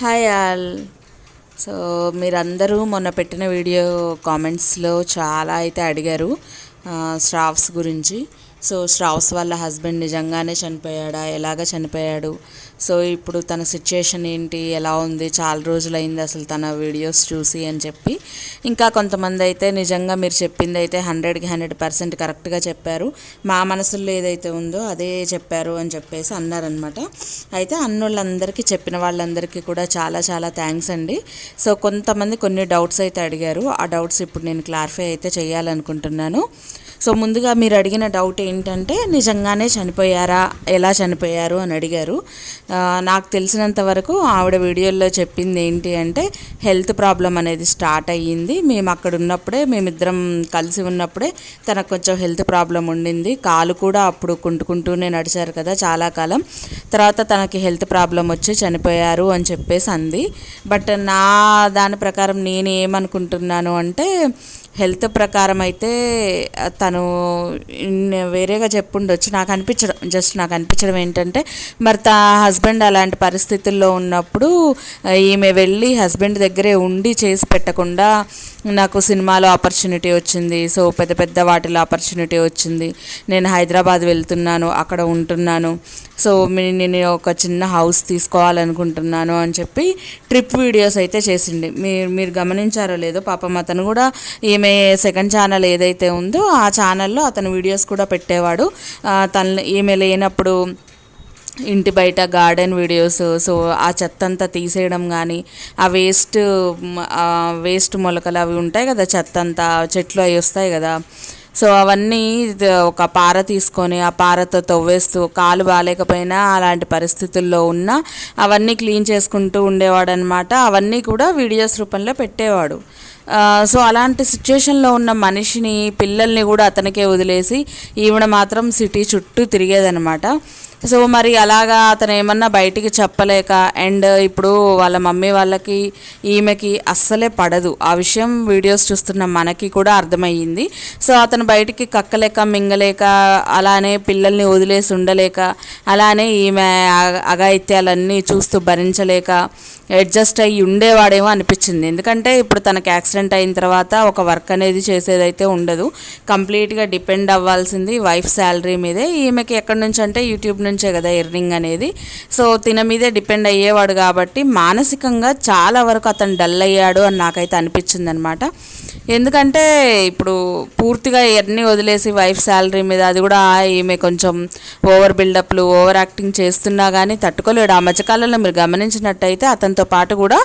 Hi all so మీరందరూ మొన్న పెట్టిన వీడియో కామెంట్స్లో చాలా అయితే అడిగారు స్టాఫ్స్ గురించి. సో శ్రావ్స్ వాళ్ళ హస్బెండ్ నిజంగానే చనిపోయాడా? ఎలాగ చనిపోయాడు? సో ఇప్పుడు తన సిచ్యుయేషన్ ఏంటి? ఎలా ఉంది? చాలా రోజులైంది అసలు తన వీడియోస్ చూసి అని చెప్పి. ఇంకా కొంతమంది అయితే నిజంగా మీరు చెప్పింది అయితే హండ్రెడ్కి హండ్రెడ్ పర్సెంట్ కరెక్ట్గా చెప్పారు. మా మనసులో ఏదైతే ఉందో అదే చెప్పారు అని చెప్పేసి అన్నారనమాట అయితే అన్నోళ్ళందరికీ చెప్పిన వాళ్ళందరికీ కూడా చాలా చాలా థ్యాంక్స్ అండి. సో కొంతమంది కొన్ని డౌట్స్ అయితే అడిగారు. ఆ డౌట్స్ ఇప్పుడు నేను క్లారిఫై అయితే చేయాలనుకుంటున్నాను. సో ముందుగా మీరు అడిగిన డౌట్ ఏంటంటే నిజంగానే చనిపోయారా? ఎలా చనిపోయారు? అని అడిగారు. నాకు తెలిసినంత వరకు ఆవిడ వీడియోలో చెప్పింది ఏంటి అంటే హెల్త్ ప్రాబ్లం అనేది స్టార్ట్ అయ్యింది. మేము అక్కడ ఉన్నప్పుడే మేమిద్దరం కలిసి ఉన్నప్పుడే తనకు కొంచెం హెల్త్ ప్రాబ్లం ఉండింది. కాలు కూడా అప్పుడు కుంటుకుంటూనే నడిచారు కదా చాలా కాలం. తర్వాత తనకి హెల్త్ ప్రాబ్లం వచ్చి చనిపోయారు అని చెప్పేసి అంది. బట్ నా దాని ప్రకారం నేను ఏమనుకుంటున్నాను అంటే హెల్త్ ప్రకారం అయితే తను వేరేగా చెప్పుండొచ్చు. నాకు అనిపించడం జస్ట్ నాకు అనిపించడం ఏంటంటే మరి తా హస్బెండ్ అలాంటి పరిస్థితుల్లో ఉన్నప్పుడు ఈమె వెళ్ళి హస్బెండ్ దగ్గరే ఉండి చేసి పెట్టకుండా నాకు సినిమాలో ఆపర్చునిటీ వచ్చింది. సో పెద్ద పెద్ద వాటిలో ఆపర్చునిటీ వచ్చింది. నేను హైదరాబాద్ వెళ్తున్నాను అక్కడ ఉంటున్నాను. సో నేను ఒక చిన్న హౌస్ తీసుకోవాలనుకుంటున్నాను అని చెప్పి ట్రిప్ వీడియోస్ అయితే చేసిండి మీరు మీరు గమనించారో లేదో పాపం అతను కూడా ఈమె సెకండ్ ఛానల్ ఏదైతే ఉందో ఆ ఛానల్లో అతను వీడియోస్ కూడా పెట్టేవాడు. తను ఈమె లేనప్పుడు ఇంటి బయట గార్డెన్ వీడియోస్ సో ఆ చెత్త అంతా తీసేయడం కానీ ఆ వేస్ట్ వేస్ట్ మొలకలు అవి ఉంటాయి కదా చెత్త అంతా చెట్లు అవి వస్తాయి కదా. సో అవన్నీ ఒక పార తీసుకొని ఆ పారతో తవ్వేస్తూ కాలు బాగాలేకపోయినా అలాంటి పరిస్థితుల్లో ఉన్న అవన్నీ క్లీన్ చేసుకుంటూ ఉండేవాడు అనమాట అవన్నీ కూడా వీడియోస్ రూపంలో పెట్టేవాడు. సో అలాంటి సిచ్యువేషన్లో ఉన్న మనిషిని పిల్లల్ని కూడా అతనికే వదిలేసి ఈవిడ మాత్రం సిటీ చుట్టూ తిరిగేదనమాట సో మరి అలాగా అతను ఏమన్నా బయటికి చెప్పలేక అండ్ ఇప్పుడు వాళ్ళ మమ్మీ వాళ్ళకి ఈమెకి అస్సలే పడదు. ఆ విషయం వీడియోస్ చూస్తున్న మనకి కూడా అర్థమయ్యింది. సో అతను బయటికి కక్కలేక మింగలేక అలానే పిల్లల్ని వదిలేసి ఉండలేక అలానే ఈమె అఘాయిత్యాలన్నీ చూస్తూ భరించలేక అడ్జస్ట్ అయ్యి ఉండేవాడేమో అనిపించింది. ఎందుకంటే ఇప్పుడు తనకి యాక్సిడెంట్ అయిన తర్వాత ఒక వర్క్ అనేది చేసేదైతే ఉండదు. కంప్లీట్గా డిపెండ్ అవ్వాల్సింది వైఫ్ శాలరీ మీదే. ఈమెకి ఎక్కడి నుంచి అంటే యూట్యూబ్ నుంచే కదా ఎర్నింగ్ అనేది. సో తిన మీదే డిపెండ్ అయ్యేవాడు కాబట్టి మానసికంగా చాలా వరకు అతను డల్ అయ్యాడు అని నాకైతే అనిపించింది అనమాట ఎందుకంటే ఇప్పుడు పూర్తిగా ఎర్ని వదిలేసి వైఫ్ శాలరీ మీద అది కూడా ఈమె కొంచెం ఓవర్ బిల్డప్లు ఓవర్ యాక్టింగ్ చేస్తున్నా కానీ తట్టుకోలేడు. ఆ మధ్యకాలంలో మీరు గమనించినట్టయితే అతను అతనితో పాటు కూడా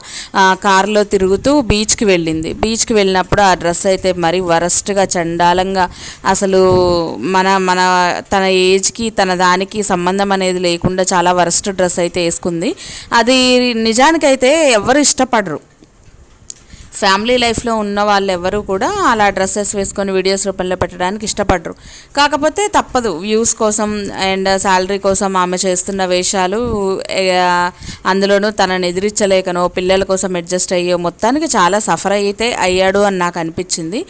కారులో తిరుగుతూ బీచ్కి వెళ్ళింది. బీచ్కి వెళ్ళినప్పుడు ఆ డ్రెస్ అయితే మరీ వరస్ట్గా చండాలంగా అసలు మన మన తన ఏజ్కి తన దానికి సంబంధం అనేది లేకుండా చాలా వరస్ట్ డ్రెస్ అయితే వేసుకుంది. అది నిజానికైతే ఎవరు ఇష్టపడరు. ఫ్యామిలీ లైఫ్లో ఉన్న వాళ్ళు ఎవరు కూడా అలా డ్రెస్సెస్ వేసుకొని వీడియోస్ రూపంలో పెట్టడానికి ఇష్టపడరు. కాకపోతే తప్పదు. వ్యూస్ కోసం అండ్ శాలరీ కోసం ఆమె చేస్తున్న వేషాలు అందులోనూ తనని ఎదిరించలేకనో పిల్లల కోసం అడ్జస్ట్ అయ్యో మొత్తానికి చాలా సఫర్ అయితే అయ్యాడు అని నాకు అనిపించింది.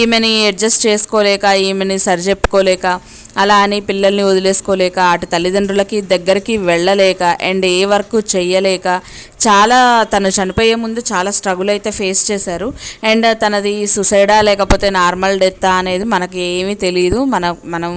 ఈమెని అడ్జస్ట్ చేసుకోలేక ఈమెని సరిచెప్పుకోలేక అలా అని పిల్లల్ని వదిలేసుకోలేక అటు తల్లిదండ్రులకి దగ్గరికి వెళ్ళలేక అండ్ ఏ వర్క్ చేయలేక చాలా తను చనిపోయే ముందు చాలా స్ట్రగుల్ అయితే ఫేస్ చేశారు. అండ్ తనది సుసైడా లేకపోతే నార్మల్ డెత్ అనేది మనకి ఏమీ తెలియదు మన మనం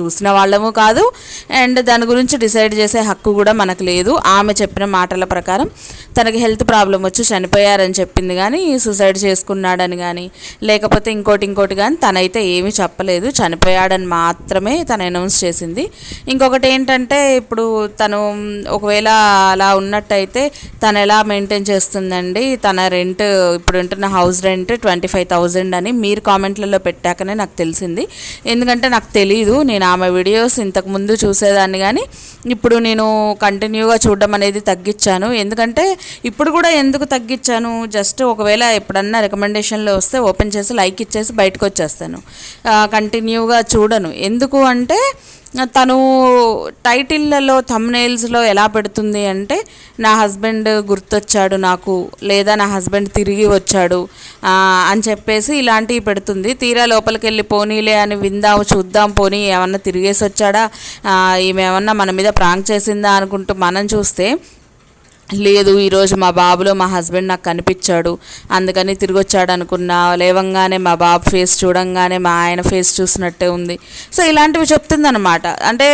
చూసిన వాళ్ళము కాదు. అండ్ దాని గురించి డిసైడ్ చేసే హక్కు కూడా మనకు లేదు. ఆమె చెప్పిన మాటల ప్రకారం తనకి హెల్త్ ప్రాబ్లం వచ్చి చనిపోయారని చెప్పింది కానీ సూసైడ్ చేసుకున్నాడని కానీ లేకపోతే ఇంకోటి ఇంకోటి కానీ తనైతే ఏమీ చెప్పలేదు. చనిపోయాడని మాత్రమే తను అనౌన్స్ చేసింది. ఇంకొకటి ఏంటంటే ఇప్పుడు తను ఒకవేళ అలా ఉన్నట్టయితే తను ఎలా మెయింటైన్ చేస్తుందండి? తన రెంట్ ఇప్పుడు ఉంటున్న house rent twenty five thousand అని మీరు కామెంట్లలో పెట్టాకనే నాకు తెలిసింది. ఎందుకంటే నాకు తెలియదు నేను ఆమె వీడియోస్ ఇంతకుముందు చూసేదాన్ని కానీ ఇప్పుడు నేను కంటిన్యూగా చూడడం అనేది తగ్గించాను ఎందుకంటే ఇప్పుడు కూడా ఎందుకు తగ్గించాను జస్ట్ ఒకవేళ ఎప్పుడన్నా రికమెండేషన్లో వస్తే ఓపెన్ చేసి లైక్ ఇచ్చేసి బయటకు వచ్చేస్తాను కంటిన్యూగా చూడను. ఎందుకు అంటే తను టైటిల్లలో థమ్నైల్స్లో ఎలా పెడుతుంది అంటే నా హస్బెండ్ గుర్తొచ్చాడు నాకు లేదా నా హస్బెండ్ తిరిగి వచ్చాడు అని చెప్పేసి ఇలాంటివి పెడుతుంది. తీరా లోపలికి వెళ్ళి పోనీలే అని విందాం చూద్దాం పోనీ ఏమన్నా తిరిగేసి వచ్చాడా ఈమె ఏమన్నా మన మీద ప్రాంక్ చేసిందా అనుకుంటూ మనం చూస్తే లేదు ఈరోజు మా బాబులో మా హస్బెండ్ నాకు కనిపించాడు. అందుకని తిరిగి వచ్చాడు అనుకున్నా. లేవంగానే మా బాబు ఫేస్ చూడంగానే మా ఆయన ఫేస్ చూసినట్టే ఉంది. సో ఇలాంటివి చెప్తుందనమాట అంటే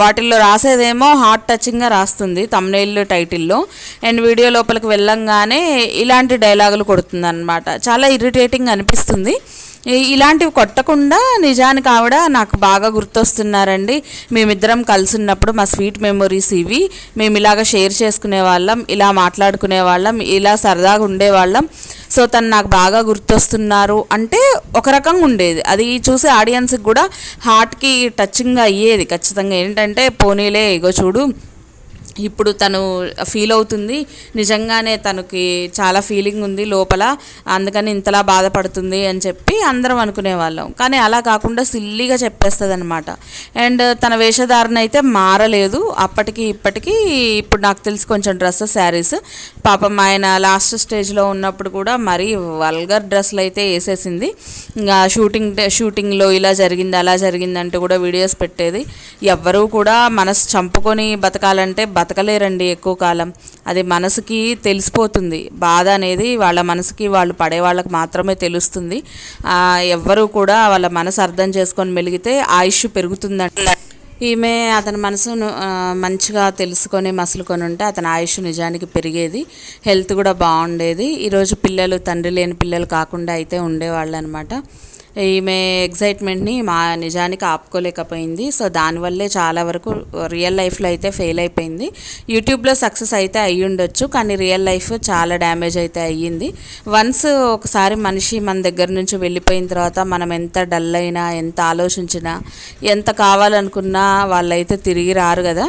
వాటిల్లో రాసేదేమో హార్ట్ టచింగ్గా రాస్తుంది తమ్నైల్ టైటిల్లో. అండ్ వీడియో లోపలికి వెళ్ళంగానే ఇలాంటి డైలాగులు కొడుతుంది అనమాట చాలా ఇరిటేటింగ్ అనిపిస్తుంది. ఇలాంటివి కొట్టకుండా నిజానికి ఆవిడ నాకు బాగా గుర్తొస్తున్నారండి. మేమిద్దరం కలిసి ఉన్నప్పుడు మా స్వీట్ మెమొరీస్ ఇవి. మేము ఇలాగ షేర్ చేసుకునే వాళ్ళం ఇలా మాట్లాడుకునే వాళ్ళం ఇలా సరదాగా ఉండేవాళ్ళం. సో తను నాకు బాగా గుర్తొస్తున్నారు. అంటే ఒక రకంగా ఉండేది. అది చూసే ఆడియన్స్కి కూడా హార్ట్కి టచింగ్గా అయ్యేది ఖచ్చితంగా. ఏంటంటే పోనీలే ఇగో చూడు ఇప్పుడు తను ఫీల్ అవుతుంది. నిజంగానే తనకి చాలా ఫీలింగ్ ఉంది లోపల. అందుకని ఇంతలా బాధపడుతుంది అని చెప్పి అందరం అనుకునేవాళ్ళం. కానీ అలా కాకుండా సిల్లీగా చెప్పేస్తుంది అనమాట అండ్ తన వేషధారణ అయితే మారలేదు. అప్పటికి ఇప్పటికీ ఇప్పుడు నాకు తెలిసి కొంచెం డ్రెస్సెస్ శారీస్. పాపం ఆయన లాస్ట్ స్టేజ్లో ఉన్నప్పుడు కూడా మరీ వల్గర్ డ్రెస్సులు అయితే వేసేసింది. ఇంకా షూటింగ్ షూటింగ్లో ఇలా జరిగింది అలా జరిగింది అంటూ కూడా వీడియోస్ పెట్టేది. ఎవ్వరూ కూడా మనసు చంపుకొని బతకాలంటే బతకలేరండి ఎక్కువ కాలం. అది మనసుకి తెలిసిపోతుంది. బాధ అనేది వాళ్ళ మనసుకి వాళ్ళు పడే వాళ్ళకి మాత్రమే తెలుస్తుంది. ఎవ్వరూ కూడా వాళ్ళ మనసు అర్థం చేసుకొని మెలిగితే ఆయుష్ పెరుగుతుందంట ఈమె అతని మనసును మంచిగా తెలుసుకొని మసులుకొని ఉంటే అతని ఆయుష్ నిజానికి పెరిగేది. హెల్త్ కూడా బాగుండేది. ఈరోజు పిల్లలు తండ్రి లేని పిల్లలు కాకుండా అయితే ఉండేవాళ్ళు అనమాట ఈమె ఎగ్జైట్మెంట్ని మా నిజానికి ఆపుకోలేకపోయింది. సో దానివల్లే చాలా వరకు రియల్ లైఫ్లో అయితే ఫెయిల్ అయిపోయింది. యూట్యూబ్లో సక్సెస్ అయితే అయ్యి ఉండొచ్చు కానీ రియల్ లైఫ్ చాలా డ్యామేజ్ అయితే అయ్యింది. వన్స్ ఒకసారి మనిషి మన దగ్గర నుంచి వెళ్ళిపోయిన తర్వాత మనం ఎంత డల్ అయినా ఎంత ఆలోచించినా ఎంత కావాలనుకున్నా వాళ్ళైతే తిరిగి రారు కదా.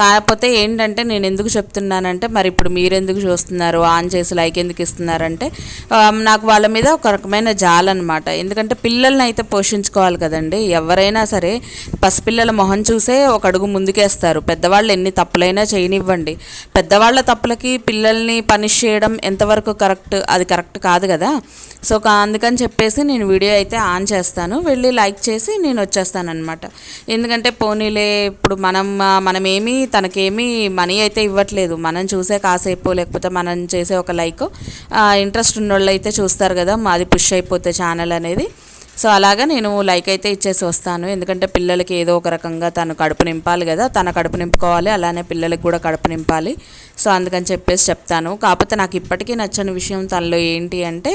కాకపోతే ఏంటంటే నేను ఎందుకు చెప్తున్నానంటే మరి ఇప్పుడు మీరెందుకు చూస్తున్నారు? ఆన్ చేసి లైక్ ఎందుకు ఇస్తున్నారంటే నాకు వాళ్ళ మీద ఒక రకమైన జాలన్నమాట ఎందుకంటే పిల్లల్ని అయితే పోషించుకోవాలి కదండి. ఎవరైనా సరే పసిపిల్లల మొహం చూసే ఒక అడుగు ముందుకేస్తారు. పెద్దవాళ్ళు ఎన్ని తప్పులైనా చేయనివ్వండి. పెద్దవాళ్ళ తప్పులకి పిల్లల్ని పనిష్ చేయడం ఎంతవరకు కరెక్ట్? అది కరెక్ట్ కాదు కదా. సో అందుకని చెప్పేసి నేను వీడియో అయితే ఆన్ చేస్తాను. వెళ్ళి లైక్ చేసి నేను వచ్చేస్తాను అనమాట ఎందుకంటే పోనీలే ఇప్పుడు మనం మనమేమి తనకేమీ మనీ అయితే ఇవ్వట్లేదు. మనం చూసే కాసేపు లేకపోతే మనం చేసే ఒక లైక్ ఇంట్రెస్ట్ ఉన్నోళ్ళు అయితే చూస్తారు కదా మాది పుష్ అయిపోతే ఛానల్ అనేది. సో అలాగా నేను లైక్ అయితే ఇచ్చేసి వస్తాను. ఎందుకంటే పిల్లలకి ఏదో ఒక రకంగా తను కడుపు నింపాలి కదా తన కడుపు నింపుకోవాలి అలానే పిల్లలకి కూడా కడుపు నింపాలి. సో అందుకని చెప్పేసి చెప్తాను. కాకపోతే నాకు ఇప్పటికీ నచ్చని విషయం తనలో ఏంటి అంటే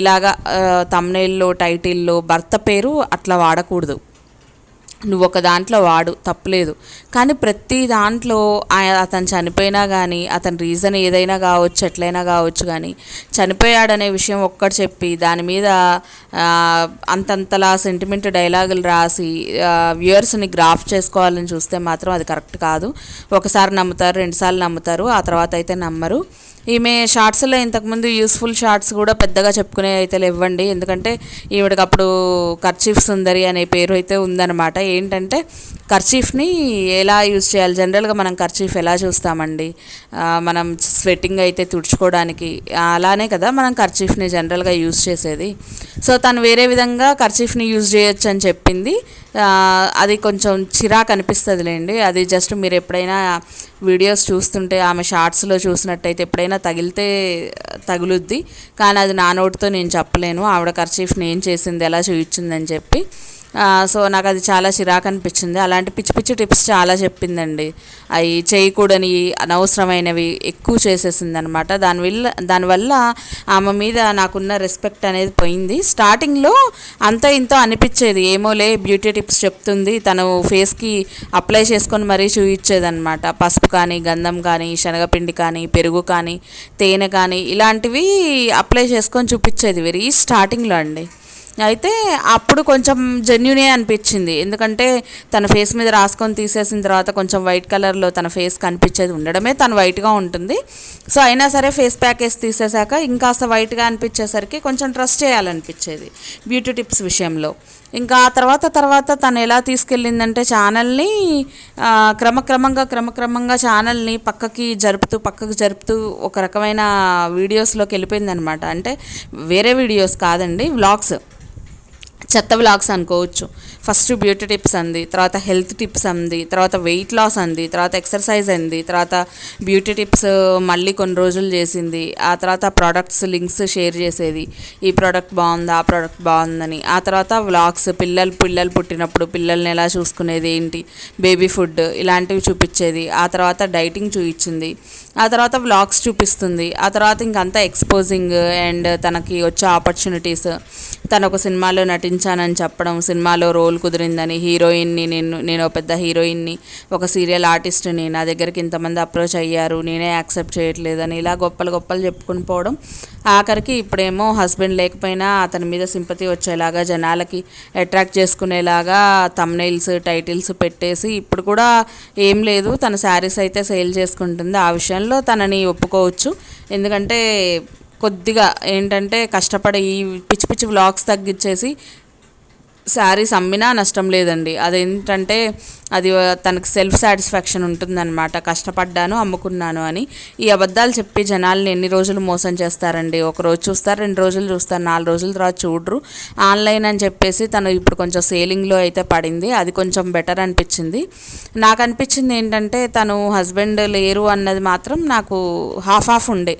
ఇలాగా తమ్నైల్లో టైటిల్లో భర్త పేరు అట్లా వాడకూడదు. నువ్వు ఒక దాంట్లో వాడు తప్పులేదు. కానీ ప్రతి దాంట్లో అతను చనిపోయినా కానీ అతని రీజన్ ఏదైనా కావచ్చు ఎట్లయినా కావచ్చు కానీ చనిపోయాడనే విషయం ఒక్కటి చెప్పి దాని మీద అంతంతలా సెంటిమెంట్ డైలాగులు రాసి వ్యూయర్స్ని గ్రాఫ్ చేసుకోవాలని చూస్తే మాత్రం అది కరెక్ట్ కాదు. ఒకసారి నమ్ముతారు రెండుసార్లు నమ్ముతారు ఆ తర్వాత అయితే నమ్మరు. ఈమె షార్ట్స్లో ఇంతకుముందు యూస్ఫుల్ షార్ట్స్ కూడా పెద్దగా చెప్పుకునే అయితే లేవండి. ఎందుకంటే ఈవిడకి అప్పుడు కర్చీఫ్ సుందరి అనే పేరు అయితే ఉందన్నమాట. ఏంటంటే కర్చీఫ్ని ఎలా యూజ్ చేయాలి? జనరల్గా మనం కర్చీఫ్ ఎలా చూస్తామండి? మనం స్వెట్టింగ్ అయితే తుడుచుకోవడానికి అలానే కదా మనం కర్చీఫ్ని జనరల్గా యూజ్ చేసేది. సో తను వేరే విధంగా కర్చీఫ్ని యూజ్ చేయొచ్చు అని చెప్పింది అది కొంచెం చిరాకు అనిపిస్తుందిలేండి. అది జస్ట్ మీరు ఎప్పుడైనా వీడియోస్ చూస్తుంటే ఆమె షార్ట్స్లో చూసినట్టయితే ఎప్పుడైనా తగిలితే తగులుద్ది. కానీ అది నా నోటితో నేను చెప్పలేను. ఆవిడ కర్చీఫ్ని ఏం చేసింది ఎలా చూయించిందని చెప్పి సో నాకు అది చాలా చిరాకు అనిపించింది అలాంటి పిచ్చి పిచ్చి టిప్స్ చాలా చెప్పిందండి. అవి చేయకూడని అనవసరమైనవి ఎక్కువ చేసేసింది అనమాట దానివల్ల దానివల్ల ఆమె మీద నాకున్న రెస్పెక్ట్ అనేది పోయింది. స్టార్టింగ్లో అంత ఇంత అనిపించేది. ఏమోలే బ్యూటీ టిప్స్ చెప్తుంది. తను ఫేస్కి అప్లై చేసుకొని మరీ చూయించేదనమాట. పసుపు కానీ గంధం కానీ శనగపిండి కానీ పెరుగు కానీ తేనె కానీ ఇలాంటివి అప్లై చేసుకొని చూపించేది. వెరీ స్టార్టింగ్లో అండి. అయితే అప్పుడు కొంచెం జెన్యునే అనిపించింది. ఎందుకంటే తన ఫేస్ మీద రాసుకొని తీసేసిన తర్వాత కొంచెం వైట్ కలర్లో తన ఫేస్ కనిపించేది ఉండడమే తను వైట్గా ఉంటుంది. సో అయినా సరే ఫేస్ ప్యాకేజ్ తీసేశాక ఇంకాస్త వైట్గా అనిపించేసరికి కొంచెం ట్రస్ట్ చేయాలనిపించేది బ్యూటీ టిప్స్ విషయంలో. ఇంకా ఆ తర్వాత తర్వాత తను ఎలా తీసుకెళ్ళిందంటే ఛానల్ని క్రమక్రమంగా క్రమక్రమంగా ఛానల్ని పక్కకి జరుపుతూ పక్కకి జరుపుతూ ఒక రకమైన వీడియోస్లోకి వెళ్ళిపోయిందనమాట అంటే వేరే వీడియోస్ కాదండి వ్లాగ్స్ చెత్త వ్లాగ్స్ అనుకోవచ్చు. ఫస్ట్ బ్యూటీ టిప్స్ అంది తర్వాత హెల్త్ టిప్స్ అంది తర్వాత వెయిట్ లాస్ అంది తర్వాత ఎక్సర్సైజ్ అంది తర్వాత బ్యూటీ టిప్స్ మళ్ళీ కొన్ని రోజులు చేసింది ఆ తర్వాత ప్రోడక్ట్స్ లింక్స్ షేర్ చేసేది. ఈ ప్రోడక్ట్ బాగుంది ఆ ప్రోడక్ట్ బాగుందని. ఆ తర్వాత వ్లాగ్స్ పిల్లలు పిల్లలు పుట్టినప్పుడు పిల్లల్ని ఎలా చూసుకునేది ఏంటి బేబీ ఫుడ్ ఇలాంటివి చూపించేది. ఆ తర్వాత డైటింగ్ చూపించింది ఆ తర్వాత వ్లాగ్స్ చూపిస్తుంది. ఆ తర్వాత ఇంకంతా ఎక్స్పోజింగ్ అండ్ తనకి వచ్చే ఆపర్చునిటీస్ తను ఒక సినిమాలో నటించానని చెప్పడం సినిమాలో రోల్ కుదిరిందని హీరోయిన్ని నేను నేను ఒక పెద్ద హీరోయిన్ని ఒక సీరియల్ ఆర్టిస్ట్ని నా దగ్గరికి ఇంతమంది అప్రోచ్ అయ్యారు నేనే యాక్సెప్ట్ చేయట్లేదని ఇలా గొప్పలు గొప్పలు చెప్పుకుని పోవడం. ఆఖరికి ఇప్పుడేమో హస్బెండ్ లేకపోయినా అతని మీద సింపతి వచ్చేలాగా జనాలకి అట్రాక్ట్ చేసుకునేలాగా తమ్నైల్స్ టైటిల్స్ పెట్టేసి ఇప్పుడు కూడా ఏం లేదు తన శారీస్ అయితే సేల్ చేసుకుంటుంది. ఆ విషయంలో తనని ఒప్పుకోవచ్చు. ఎందుకంటే కొద్దిగా ఏంటంటే కష్టపడి ఈ పిచ్చి పిచ్చి వ్లాగ్స్ తగ్గించేసి శారీస్ అమ్మినా నష్టం లేదండి. అదేంటంటే అది తనకు సెల్ఫ్ సాటిస్ఫాక్షన్ ఉంటుందన్నమాట. కష్టపడ్డాను అమ్ముకున్నాను అని. ఈ అబద్ధాలు చెప్పి జనాల్ని ఎన్ని రోజులు మోసం చేస్తారండి? ఒక రోజు చూస్తారు రెండు రోజులు చూస్తారు నాలుగు రోజుల తర్వాత చూడరు. ఆన్లైన్ అని చెప్పేసి తను ఇప్పుడు కొంచెం సేలింగ్లో అయితే పడింది. అది కొంచెం బెటర్ అనిపించింది. నాకు అనిపించింది ఏంటంటే తను హస్బెండ్ లేరు అన్నది మాత్రం నాకు హాఫ్ హాఫ్ ఉండే.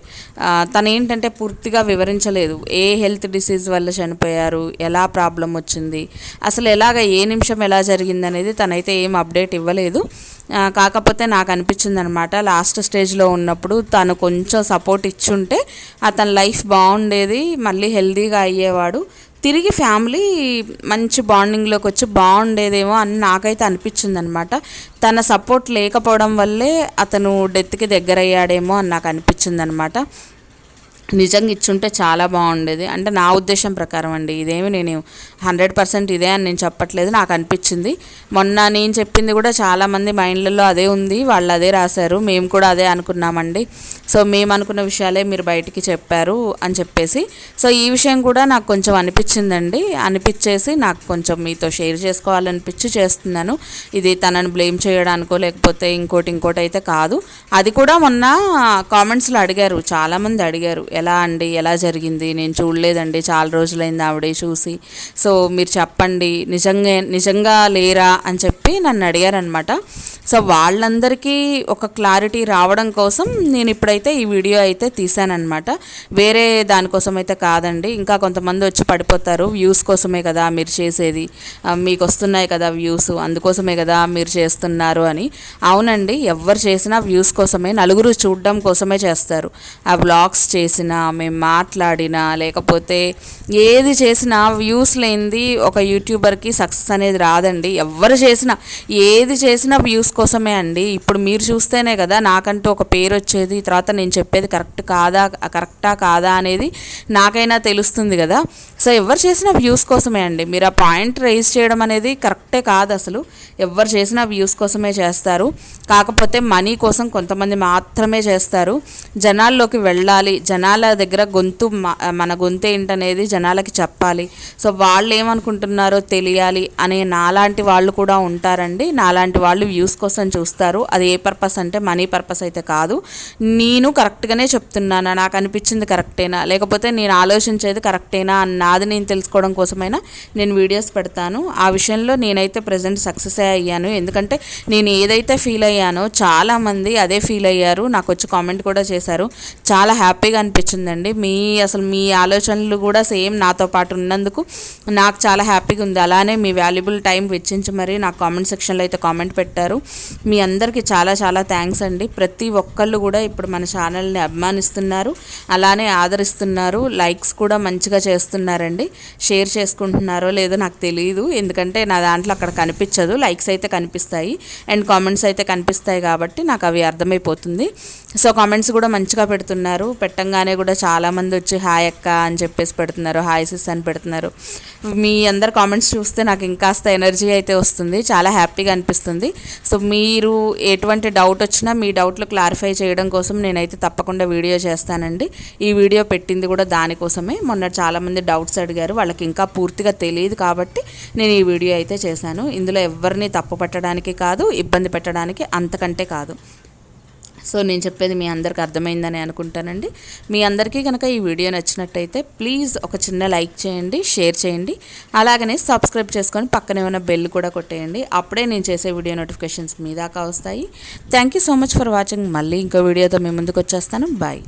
తను ఏంటంటే పూర్తిగా వివరించలేదు. ఏ హెల్త్ డిసీజ్ వల్ల చనిపోయారు? ఎలా ప్రాబ్లం వచ్చింది? అసలు ఎలాగ ఏ నిమిషం ఎలా జరిగింది అనేది తనైతే ఏం అప్డేట్ ఇవ్వలేదు. కాకపోతే నాకు అనిపించింది అనమాట లాస్ట్ స్టేజ్లో ఉన్నప్పుడు తను కొంచెం సపోర్ట్ ఇచ్చుంటే అతని లైఫ్ బాగుండేది మళ్ళీ హెల్దీగా అయ్యేవాడు. తిరిగి ఫ్యామిలీ మంచి బాండింగ్లోకి వచ్చి బాగుండేదేమో అని నాకైతే అనిపించింది అనమాట తన సపోర్ట్ లేకపోవడం వల్లే అతను డెత్కి దగ్గరయ్యాడేమో అని నాకు అనిపించింది అనమాట నిజంగా ఇచ్చుంటే చాలా బాగుండేది. అంటే నా ఉద్దేశం ప్రకారం అండి ఇదేమి నేను హండ్రెడ్ పర్సెంట్ ఇదే అని నేను చెప్పట్లేదు నాకు అనిపించింది. మొన్న నేను చెప్పింది కూడా చాలామంది మైండ్లలో అదే ఉంది వాళ్ళు అదే రాశారు మేము కూడా అదే అనుకున్నామండి. సో మేము అనుకున్న విషయాలే మీరు బయటికి చెప్పారు అని చెప్పేసి. సో ఈ విషయం కూడా నాకు కొంచెం అనిపించిందండి. అనిపించేసి నాకు కొంచెం మీతో షేర్ చేసుకోవాలనిపించి చేస్తున్నాను. ఇది తనను బ్లేమ్ చేయడానికో లేకపోతే ఇంకోటి ఇంకోటి అయితే కాదు. అది కూడా మొన్న కామెంట్స్లో అడిగారు చాలామంది అడిగారు ఎలా అండి? ఎలా జరిగింది? నేను చూడలేదండి. చాలా రోజులైంది ఆవిడ చూసి. సో మీరు చెప్పండి. నిజంగా నిజంగా లేరా అని చెప్పి నన్ను అడిగారనమాట సో వాళ్ళందరికీ ఒక క్లారిటీ రావడం కోసం నేను ఇప్పుడైతే ఈ వీడియో అయితే తీసానమాట వేరే దానికోసం అయితే కాదండి. ఇంకా కొంతమంది వచ్చి పడిపోతారు. వ్యూస్ కోసమే కదా మీరు చేసేది. మీకు వస్తున్నాయి కదా వ్యూస్. అందుకోసమే కదా మీరు చేస్తున్నారు అని. అవునండి. ఎవరు చేసినా వ్యూస్ కోసమే నలుగురు చూడడం కోసమే చేస్తారు. ఆ వ్లాగ్స్ చేసిన మేము మాట్లాడినా లేకపోతే ఏది చేసినా వ్యూస్ లేనిది ఒక యూట్యూబర్కి సక్సెస్ అనేది రాదండి. ఎవరు చేసినా ఏది చేసినా వ్యూస్ కోసమే అండి. ఇప్పుడు మీరు చూస్తేనే కదా నాకంటూ ఒక పేరు వచ్చేది తర్వాత నేను చెప్పేది కరెక్ట్ కాదా కరెక్టా కాదా అనేది నాకైనా తెలుస్తుంది కదా. సో ఎవరు చేసినా వ్యూస్ కోసమే అండి. మీరు ఆ పాయింట్ రైజ్ చేయడం అనేది కరెక్టే కాదు అసలు. ఎవరు చేసినా వ్యూస్ కోసమే చేస్తారు. కాకపోతే మనీ కోసం కొంతమంది మాత్రమే చేస్తారు. జనాల్లోకి వెళ్ళాలి జనాలు దగ్గర గొంతు మ- మన గొంతు ఏంటనేది జనాలకి చెప్పాలి. సో వాళ్ళు ఏమనుకుంటున్నారో తెలియాలి అనే నాలాంటి వాళ్ళు కూడా ఉంటారండి. నాలాంటి వాళ్ళు వ్యూస్ కోసం చూస్తారు. అది ఏ పర్పస్ అంటే మనీ పర్పస్ అయితే కాదు. నేను కరెక్ట్గానే చెప్తున్నానా? నాకు అనిపించింది కరెక్టేనా? లేకపోతే నేను ఆలోచించేది కరెక్టేనా? అని నాది నేను తెలుసుకోవడం కోసమైనా నేను వీడియోస్ పెడతాను. ఆ విషయంలో నేనైతే ప్రజెంట్ సక్సెస్ అయ్యాను. ఎందుకంటే నేను ఏదైతే ఫీల్ అయ్యానో చాలామంది అదే ఫీల్ అయ్యారు. నాకు వచ్చి కామెంట్ కూడా చేశారు. చాలా హ్యాపీగా అనిపించింది అనిపించిందండి మీ అసలు మీ ఆలోచనలు కూడా సేమ్ నాతో పాటు ఉన్నందుకు నాకు చాలా హ్యాపీగా ఉంది. అలానే మీ వాల్యుబుల్ టైం వెచ్చించి మరి నాకు కామెంట్ సెక్షన్లో అయితే కామెంట్ పెట్టారు. మీ అందరికీ చాలా చాలా థ్యాంక్స్ అండి. ప్రతి ఒక్కళ్ళు కూడా ఇప్పుడు మన ఛానల్ని అభిమానిస్తున్నారు. అలానే ఆదరిస్తున్నారు. లైక్స్ కూడా మంచిగా చేస్తున్నారండి. షేర్ చేసుకుంటున్నారో లేదో నాకు తెలియదు ఎందుకంటే నా దాంట్లో అక్కడ కనిపించదు. లైక్స్ అయితే కనిపిస్తాయి. అండ్ కామెంట్స్ అయితే కనిపిస్తాయి కాబట్టి నాకు అవి అర్థమైపోతుంది. సో కామెంట్స్ కూడా మంచిగా పెడుతున్నారు. పెట్టంగానే కూడా చాలామంది వచ్చి హాయ్ అక్క అని చెప్పేసి పెడుతున్నారు హాయ్ సిస్ అని పెడుతున్నారు. మీ అందరు కామెంట్స్ చూస్తే నాకు ఇంకాస్త ఎనర్జీ అయితే వస్తుంది చాలా హ్యాపీగా అనిపిస్తుంది. సో మీరు ఎటువంటి డౌట్ వచ్చినా మీ డౌట్లు క్లారిఫై చేయడం కోసం నేనైతే తప్పకుండా వీడియో చేస్తానండి. ఈ వీడియో పెట్టింది కూడా దానికోసమే మొన్న చాలామంది డౌట్స్ అడిగారు వాళ్ళకి ఇంకా పూర్తిగా తెలియదు కాబట్టి నేను ఈ వీడియో అయితే చేశాను. ఇందులో ఎవరిని తప్పు పట్టడానికి కాదు ఇబ్బంది పెట్టడానికి అంతకంటే కాదు. సో నేను చెప్పేది మీ అందరికి అర్థమైందని అనుకుంటానండి. మీ అందరికీ కనుక ఈ వీడియో నచ్చినట్టయితే ప్లీజ్ ఒక చిన్న లైక్ చేయండి షేర్ చేయండి. అలాగనే సబ్స్క్రైబ్ చేసుకొని పక్కనే ఉన్న బెల్ కూడా కొట్టేయండి. అప్పుడే నేను చేసే వీడియో నోటిఫికేషన్స్ మీ దాకా వస్తాయి. Thank you so much for watching మళ్ళీ ఇంకో వీడియోతో మీ ముందుకు వచ్చేస్తాను. బాయ్